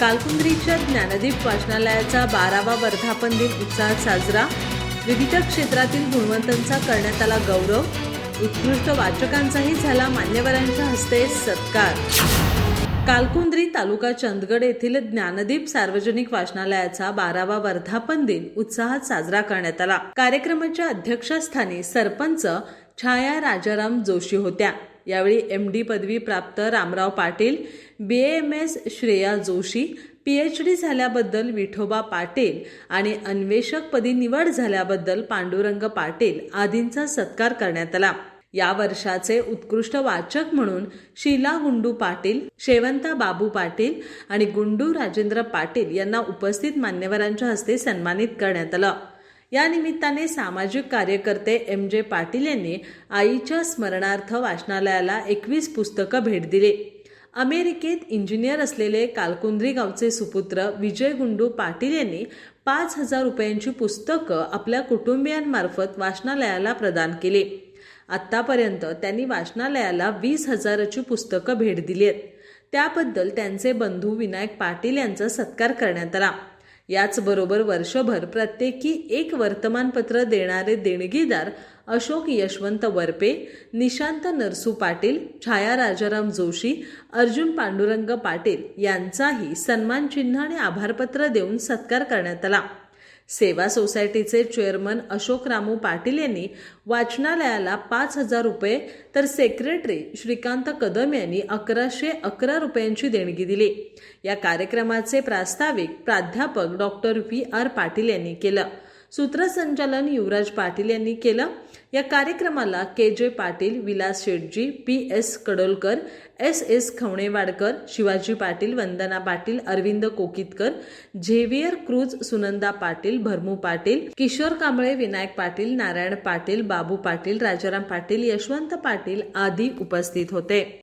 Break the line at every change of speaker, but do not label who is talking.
कालकुंद्रीच्या ज्ञानदीप वाचनालयाचा बारावा वर्धापन दिन उत्साहात साजरा. विविध क्षेत्रातील गुणवंतांचा करण्यात आला गौरव. उत्कृष्ट वाचकांचाही झाला मान्यवरांच्या हस्ते सत्कार. कालकुंद्री तालुका चंदगड येथील ज्ञानदीप सार्वजनिक वाचनालयाचा बारावा वर्धापन दिन उत्साहात साजरा करण्यात आला. कार्यक्रमाच्या अध्यक्षस्थानी सरपंच छाया राजाराम जोशी होत्या. यावेळी एम डी पदवी प्राप्त Ramrao Patil B M S Shreya Joshi P H D झाल्याबद्दल विठोबा पाटील आणि अन्वेषकपदी निवड झाल्याबद्दल पांडुरंग पाटील आदींचा सत्कार करण्यात आला. या वर्षाचे उत्कृष्ट वाचक म्हणून शीला गुंडू पाटील शेवंता बाबू पाटील आणि गुंडू राजेंद्र पाटील यांना उपस्थित मान्यवरांच्या हस्ते सन्मानित करण्यात आलं. या निमित्ताने सामाजिक कार्यकर्ते एम जे पाटील यांनी आईच्या स्मरणार्थ वाचनालयाला एकवीस पुस्तकं भेट दिली. अमेरिकेत इंजिनियर असलेले कालकुंद्री गावचे सुपुत्र विजय गुंडू पाटील यांनी पाच हजार रुपयांची पुस्तकं आपल्या कुटुंबियांमार्फत वाचनालयाला प्रदान केली. आत्तापर्यंत त्यांनी वाचनालयाला वीस हजाराची पुस्तकं भेट दिली आहेत त्याबद्दल त्यांचे बंधू विनायक पाटील यांचा सत्कार करण्यात आला. याचबरोबर वर्षभर प्रत्येकी एक वर्तमानपत्र देणारे देणगीदार अशोक यशवंत वरपे निशांत नरसू पाटील छाया राजाराम जोशी अर्जुन पांडुरंग पाटील यांचाही सन्मानचिन्ह आणि आभारपत्र देऊन सत्कार करण्यात आला. सेवा सोसायटीचे चेअरमन अशोक रामू पाटील यांनी वाचनालयाला पाच हजार रुपये तर सेक्रेटरी श्रीकांत कदम यांनी अकराशे अकरा रुपयांची देणगी दिली. या कार्यक्रमाचे प्रास्ताविक प्राध्यापक डॉक्टर व्ही आर पाटील यांनी केलं. सूत्रसंचालन युवराज पाटील यांनी केलं. या कार्यक्रमाला K J Patil Vilas Shetji P S Kadolkar S S Khavanewadkar Shivaji Patil Vandana Patil Arvind Kokitkar Xavier Cruz Sunanda Patil Bharmu Patil Kishore Kamble Vinayak Patil Narayan Patil Babu Patil Rajaram Patil Yashwant Patil आदी उपस्थित होते.